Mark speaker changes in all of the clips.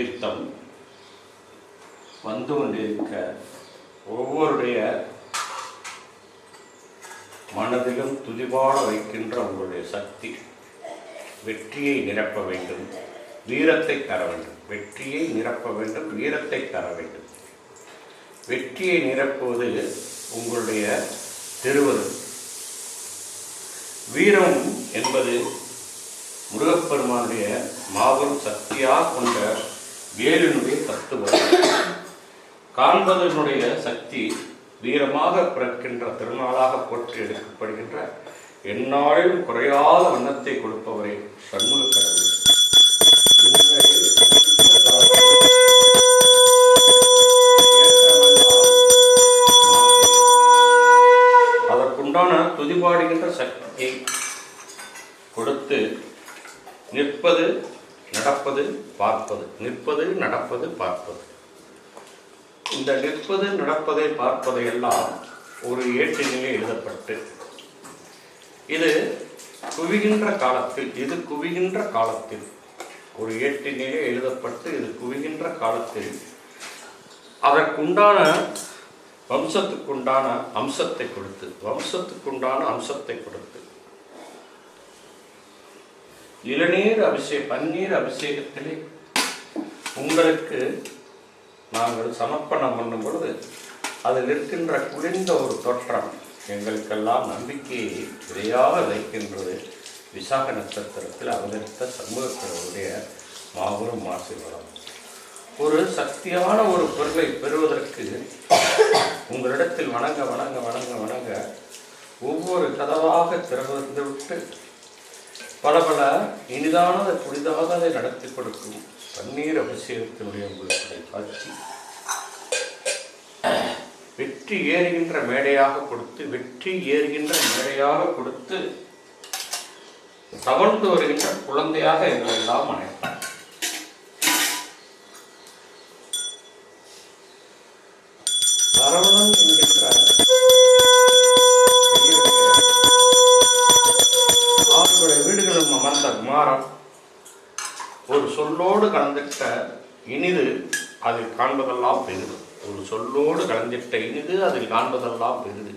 Speaker 1: தீர்த்தம் வந்து கொண்டிருக்க ஒவ்வொருடைய மனதிலும் துதிபாட வைக்கின்ற உங்களுடைய சக்தி வெற்றியை நிரப்ப வேண்டும். வீரத்தை தர வேண்டும். வெற்றியை நிரப்ப வேண்டும். வீரத்தை தர வேண்டும். வெற்றியை நிரப்புவது உங்களுடைய திருவருள். வீரம் என்பது முருகப்பெருமானுடைய மாபெரும் சக்தியாக கொண்ட வேலினுடைய தத்துவம் காண்பதனுடைய சக்தி வீரமாக பிறக்கின்ற திருநாளாக போற்றி எடுக்கப்படுகின்ற எந்நாளிலும் குறையாத வண்ணத்தை கொடுப்பவரே சண்முக கடவுள். அதற்குண்டான துதிபாடுகின்ற சக்தியை கொடுத்து நிற்பது நடப்பது பார்ப்பது. நிற்பது நடப்பது பார்ப்பது. இந்த நிற்பது நடப்பதை பார்ப்பதை எல்லாம் ஒரு ஏட்டினிலே எழுதப்பட்டு இது குவிகின்ற காலத்தில் இது குவிகின்ற காலத்தில் ஒரு ஏட்டினிலே எழுதப்பட்டு இது குவிகின்ற காலத்தில் அதற்குண்டான வம்சத்துக்குண்டான அம்சத்தை கொடுத்து வம்சத்துக்குண்டான அம்சத்தை கொடுத்து இளநீர் அபிஷேக பன்னீர் அபிஷேகத்திலே உங்களுக்கு நாங்கள் சமர்ப்பணம் பண்ணும் பொழுது அதில் இருக்கின்ற குளிர்ந்த ஒரு தோற்றம் எங்களுக்கெல்லாம் நம்பிக்கையை விதையாக வைக்கின்றது. விசாக நட்சத்திரத்தில் அவதரித்த சமூகத்தினருடைய மாபெரும் ஆசீர்வாதம். ஒரு சக்தியான ஒரு பொருளை பெறுவதற்கு உங்களிடத்தில் வணங்க வணங்க வணங்க வணங்க ஒவ்வொரு கதவாக திறந்து விட்டு பல பல இனிதானதை புனிதானதை நடத்தி கொடுக்கும் தண்ணீர் அபிஷேகத்தினுடைய உங்களுடைய காட்சி. வெற்றி ஏறுகின்ற மேடையாக கொடுத்து வெற்றி ஏறுகின்ற மேடையாக கொடுத்து தவழ்ந்து வருகின்ற குழந்தையாக எங்களெல்லாம் அனைத்தார் சரவணன் என்கின்ற அவர்களுடைய வீடுகளும் அமர்ந்த குமாரம் ஒரு சொல்லோடு கலந்திட்ட இனிது அதில் காண்பதெல்லாம் பெரிது. ஒரு சொல்லோடு கலந்திட்ட இனிது அதில் காண்பதெல்லாம் பெரிது.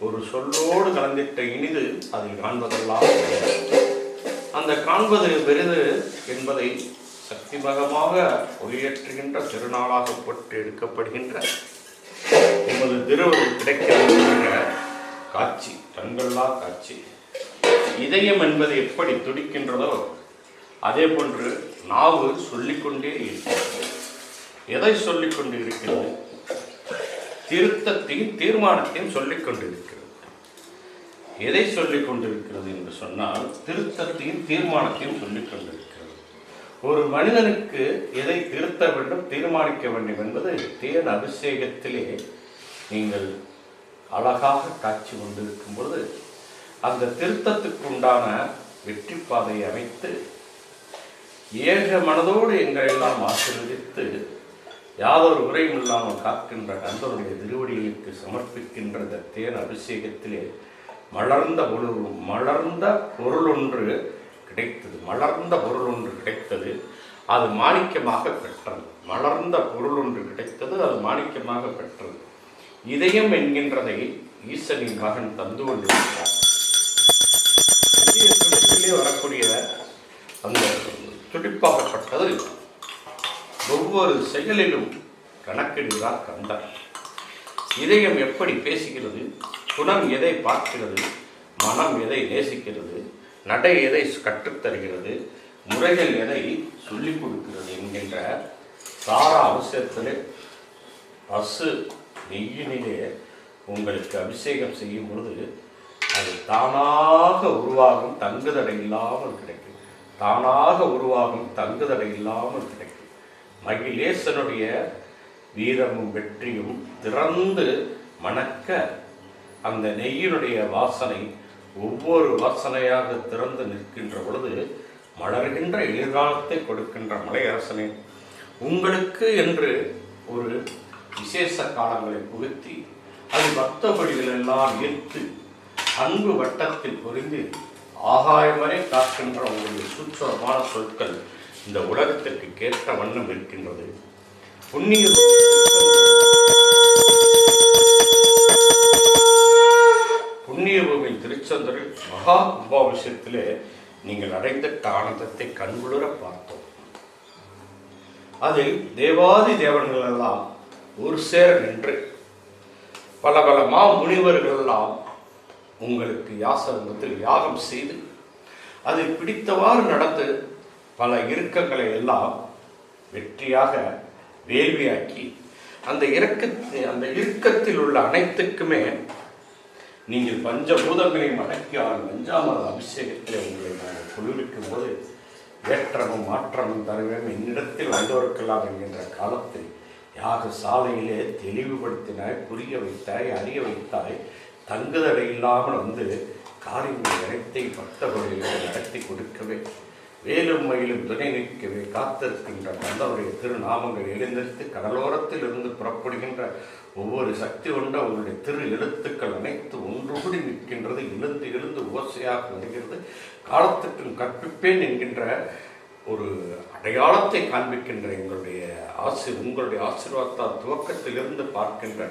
Speaker 1: ஒரு சொல்லோடு கலந்திட்ட இனிது அதில் காண்பதெல்லாம் பெரிது. அந்த காண்பது பெரிது என்பதை சக்திமகமாக ஒளியேற்றுகின்ற திருநாளாகப்பட்டு எடுக்கப்படுகின்ற உமது திருவது கிடைக்கின்ற காட்சி கண்கொள்ளா காட்சி. இதயம் என்பது எப்படி துடிக்கின்றதோ அதே போன்று நாவு சொல்லிக்கொண்டே இருக்கிறது. எதை சொல்லிக்கொண்டு இருக்கிறது? திருத்தத்தையும் தீர்மானத்தையும் சொல்லிக் கொண்டிருக்கிறது எதை சொல்லிக் கொண்டிருக்கிறது என்று சொன்னால் திருத்தத்தையும் தீர்மானத்தையும் சொல்லிக் கொண்டிருக்கிறது ஒரு மனிதனுக்கு எதை திருத்த வேண்டும் தீர்மானிக்க வேண்டும் என்பது தேன் அபிஷேகத்திலே நீங்கள் அழகாக காட்சி கொண்டிருக்கும் பொழுது அந்த திருத்தத்துக்கு உண்டான வெற்றி பாதையை அமைத்து ஏக மனதோடு எங்களை எல்லாம் ஆசீர்வதித்து யாதொரு உரையும் இல்லாமல் காக்கின்ற நண்பருடைய திருவடிகளுக்கு சமர்ப்பிக்கின்ற தேன் அபிஷேகத்திலே மலர்ந்த பொருள் மலர்ந்த பொருள் ஒன்று கிடைத்தது. மலர்ந்த பொருள் ஒன்று கிடைத்தது. அது மாணிக்கமாக பெற்றது. மலர்ந்த பொருள் ஒன்று கிடைத்தது அது மாணிக்கமாக பெற்றது. இதயம் என்கின்றதை ஈசனின் மகன் தந்து கொண்டிருக்கிறார். வரக்கூடிய அந்த துடிப்பாகப்பட்டது. ஒவ்வொரு செயலிலும் கணக்கிடுகிறார் கந்தர். இதயம் எப்படி பேசுகிறது? குணம் எதை பார்க்கிறது? மனம் எதை நேசிக்கிறது? நடை எதை கற்றுத்தருகிறது? முறைகள் எதை சொல்லிக் கொடுக்கிறது என்கின்ற சாரா அவசியத்திலே பசு நெய்யினிலே உங்களுக்கு அபிஷேகம் செய்யும் பொழுது அது தானாக உருவாகும் தங்குதடை இல்லாமல் கிடைக்கும். தானாக உருவாகும் தங்குதடை இல்லாமல் கிடைக்கும். மகிழேசனுடைய வீரமும் வெற்றியும் திறந்து மணக்க அந்த நெய்யினுடைய வாசனை ஒவ்வொரு வாசனையாக திறந்து நிற்கின்ற பொழுது மலர்கின்ற எதிர்காலத்தை கொடுக்கின்ற மலையரசனே உங்களுக்கு என்று ஒரு விசேஷ காலங்களை புகுத்தி அது பக்த எல்லாம் ஈர்த்து அன்பு வட்டத்தில் பொறிந்து ஆகாயம் வரை காக்கின்ற உங்களுடைய சூட்சமான சொற்கள் இந்த உலகத்திற்கு கேட்ட வண்ணம் இருக்கின்றது. புண்ணிய புண்ணிய பூமி திருச்செந்தூரில் மகா கும்பாபிஷேகத்திலே நீங்கள் அடைந்த ஆனந்தத்தை கண்குளிர பார்த்தோம். அதில் தேவாதி தேவன்கள் எல்லாம் ஒரு சேர நின்று பல பல மா முனிவர்கள் எல்லாம் உங்களுக்கு யாசகத்தில் யாகம் செய்து அதை பிடித்தவாறு நடந்து பல இறுக்கங்களை எல்லாம் வெற்றியாக வேள்வியாக்கி அந்த இறக்கத்தை அந்த இறுக்கத்தில் உள்ள அனைத்துக்குமே நீங்கள் பஞ்சபூதங்களையும் அடக்கியால் அஞ்சாமது அபிஷேகத்தில் உங்களை நாங்கள் குளிர்விக்கும் போது ஏற்றமும் மாற்றமும் தருவேன். என்னிடத்தில் வந்தோருக்கெல்லாம் என்கின்ற காலத்தில் யாக சாலையிலே தெளிவுபடுத்தினாய் புரிய வைத்தாய் அறிய வைத்தாய் தங்குதடை இல்லாமல் வந்து காரியங்கள் அனைத்தை பக்தர்களிலே நடத்தி கொடுக்கவே வேலும் மயிலும் துணை நிற்கவே காத்திருக்கின்ற தந்தனுடைய திருநாமங்கள் எழுந்திருத்து கடலோரத்தில் இருந்து புறப்படுகின்ற ஒவ்வொரு சக்தி கொண்ட அவருடைய திரு எழுத்துக்கள் அனைத்து ஒன்றுபடி நிற்கின்றது எழுந்து எழுந்து ஓசையாக வருகிறது. காலத்துக்கும் கற்பிப்பேன் என்கின்ற ஒரு அடையாளத்தை காண்பிக்கின்ற எங்களுடைய ஆசி உங்களுடைய ஆசீர்வாதத்தால் துவக்கத்திலிருந்து பார்க்கின்ற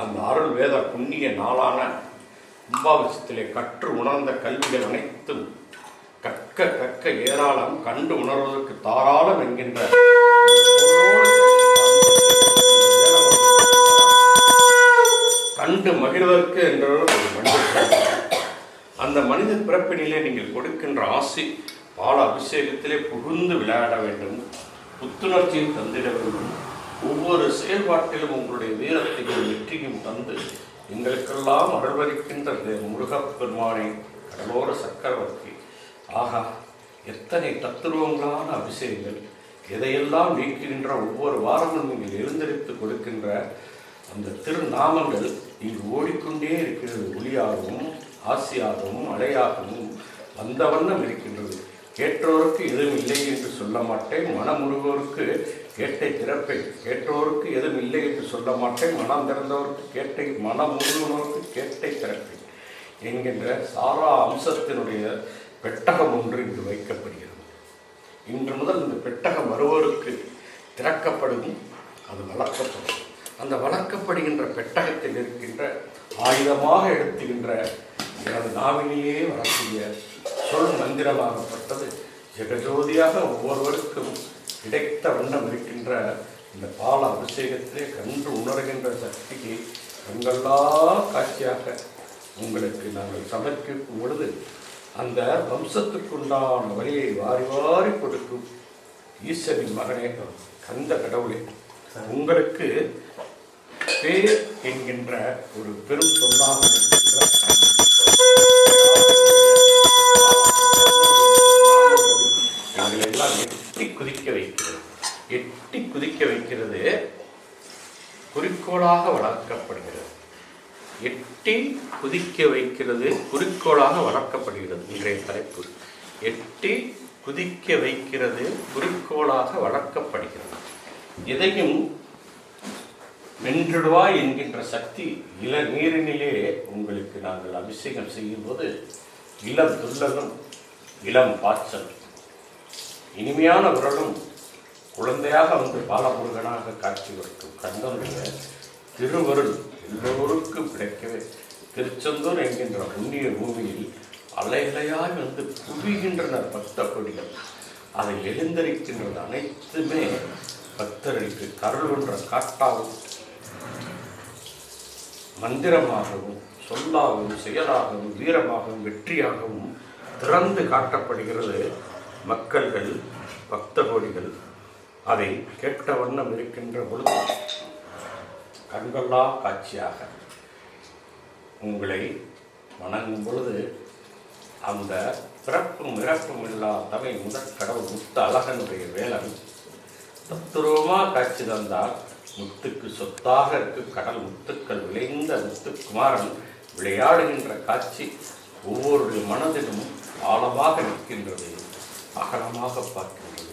Speaker 1: அந்த அருள் வேத புண்ணிய நாளான கும்பாபிஷத்திலே கற்று உணர்ந்த கல்விகள் அனைத்தும் கற்க கற்க ஏராளம் கண்டு உணர்வதற்கு தாராளம் என்கின்ற கண்டு மகிழ்வதற்கு என்ற ஒரு மனித அந்த மனித பிறப்பினிலே நீங்கள் கொடுக்கின்ற ஆசி பால அபிஷேகத்திலே புகுந்து விளையாட வேண்டும். புத்துணர்ச்சியும் தந்திட வேண்டும். ஒவ்வொரு செயல்பாட்டிலும் உங்களுடைய வீரத்தையும் வெற்றியும் தந்து எங்களுக்கெல்லாம் அருள்வரிக்கின்ற முருகப்பெருமானை கடலோர சக்கரவர்த்தி. ஆகா எத்தனை தத்துருவங்களான அபிஷேகங்கள். எதையெல்லாம் நீக்குகின்ற ஒவ்வொரு வாரமும் நீங்கள் எழுந்தரித்து கொடுக்கின்ற அந்த திருநாமங்கள் இங்கு ஓடிக்கொண்டே இருக்கிறது. ஒளியாகவும் ஆசியாகவும் அலையாகவும் வந்த வண்ணம் இருக்கின்றது. கேட்டோருக்கு எதுவும் இல்லை என்று சொல்ல மாட்டேன். மனமுருகோருக்கு கேட்டை திறப்பேன் கேட்டோருக்கு எதுவும் இல்லை என்று சொல்ல மாட்டேன். மனம் திறந்தவருக்கு கேட்டை மனம் மனமுருகனோருக்கு கேட்டை திறப்பேன் என்கின்ற சாரா அம்சத்தினுடைய பெட்டகம் ஒன்று இங்கு வைக்கப்படுகிறது. இன்று முதல் இந்த பெட்டகம் வருவோருக்கு திறக்கப்படும் அது வளர்க்கப்படும் அந்த வளர்க்கப்படுகின்ற பெட்டகத்தில் இருக்கின்ற ஆயுதமாக எடுத்துகின்ற எனது நாவிலேயே வரக்கூடிய சொல் மந்திரமாகப்பட்டது. ஜெகஜோதியாக ஒவ்வொருவருக்கும் கிடைத்த வண்ணம் இருக்கின்ற இந்த பால அபிஷேகத்திலே கண்டு உணர்கின்ற சக்திக்கு கண்கள்ளா காட்சியாக உங்களுக்கு நாங்கள் சமர்ப்பிக்கும் பொழுது அந்த வம்சத்துக்குண்டான வழியை வாரி வாரி கொடுக்கும் ஈஸ்வரின் மகனே கந்த கடவுளே. உங்களுக்கு பேர் என்கின்ற ஒரு பெரும் சொல்லாக இருக்கின்ற எங்களை எல்லாம் எட்டி குதிக்க வைக்கிறது எட்டி குதிக்க வைக்கிறது குறிக்கோளாக வளர்க்கப்படுகிறது. எட்டி குதிக்க வைக்கிறது குறிக்கோளாக வளர்க்கப்படுகிறது இன்றைய தலைப்பு. எட்டி குதிக்க வைக்கிறது குறிக்கோளாக வளர்க்கப்படுகிறது. எதையும் வென்றிடுவாய் என்கின்ற சக்தி இள நீரினிலே உங்களுக்கு நாங்கள் அபிஷேகம் செய்யும்போது இளம் துள்ளலும் இளம் பாய்ச்சல் இனிமையான உரலும் குழந்தையாக வந்து பாலமுருகனாக காட்சி கொடுக்கும் கந்தனுடைய திருவருள் எல்லோருக்கும் கிடைக்கவே திருச்செந்தூர் என்கின்ற புண்ணிய பூமியில் அலைகளையாய் வந்து குவிகின்றனர் பக்த கொடிகள் அதை எழுந்தரிக்கின்றது அனைத்துமே பக்தர்களுக்கு கருளுன்ற காட்டாகவும் மந்திரமாகவும் சொல்லாகவும் செயலாகவும் வீரமாகவும் வெற்றியாகவும் திறந்து காட்டப்படுகிறது மக்கள்கள் பக்த கோடிகள் அதை கேட்ட வண்ணம் இருக்கின்ற பொழுது கண்கொள்ளா காட்சியாக உங்களை வணங்கும் பொழுது அந்த பிறப்பும் இறப்பும் இல்லா தமிழ் முதற் கடவுள் முத்த அழகனுடைய வேலன் தத்துருவமாக காட்சி தந்தால் முத்துக்கு சொத்தாக இருக்கும் கடல் முத்துக்கள் விளைந்த முத்துக்குமாரன் விளையாடுகின்ற காட்சி ஒவ்வொருடைய மனதிலும் ஆழமாக நிற்கின்றது. அகலமாக பார்க்கின்றது.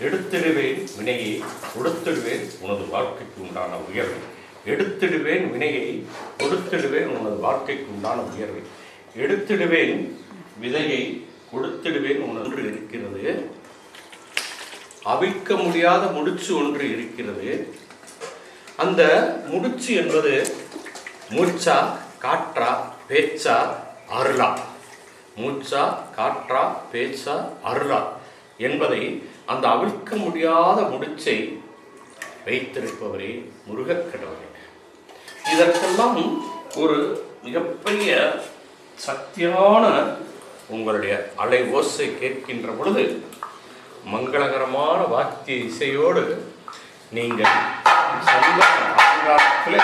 Speaker 1: எடுத்திடுவேன் வினையை கொடுத்திடுவேன் உனது வாழ்க்கைக்கு உண்டான உயர்வு. எடுத்திடுவேன் வினையை கொடுத்திடுவேன் உனது வாழ்க்கைக்கு உண்டான உயர்வை. எடுத்திடுவேன் விதையை கொடுத்திடுவேன் உணர்வு இருக்கிறது. அவிக்க முடியாத முடிச்சு ஒன்று இருக்கிறது. அந்த முடிச்சு என்பது மூச்சா காற்றா பேச்சா அருளா. மூச்சா காற்றா பேச்சா அருளா என்பதை அந்த அவிழ்க்க முடியாத முடிச்சை வைத்திருப்பவரே முருகக்கடவுளே இதற்கெல்லாம் ஒரு மிகப்பெரிய சக்தியான உங்களுடைய அலை ஓசை கேட்கின்ற பொழுது மங்களகரமான வாத்திய இசையோடு நீங்கள் சொந்த அலங்காரத்தில்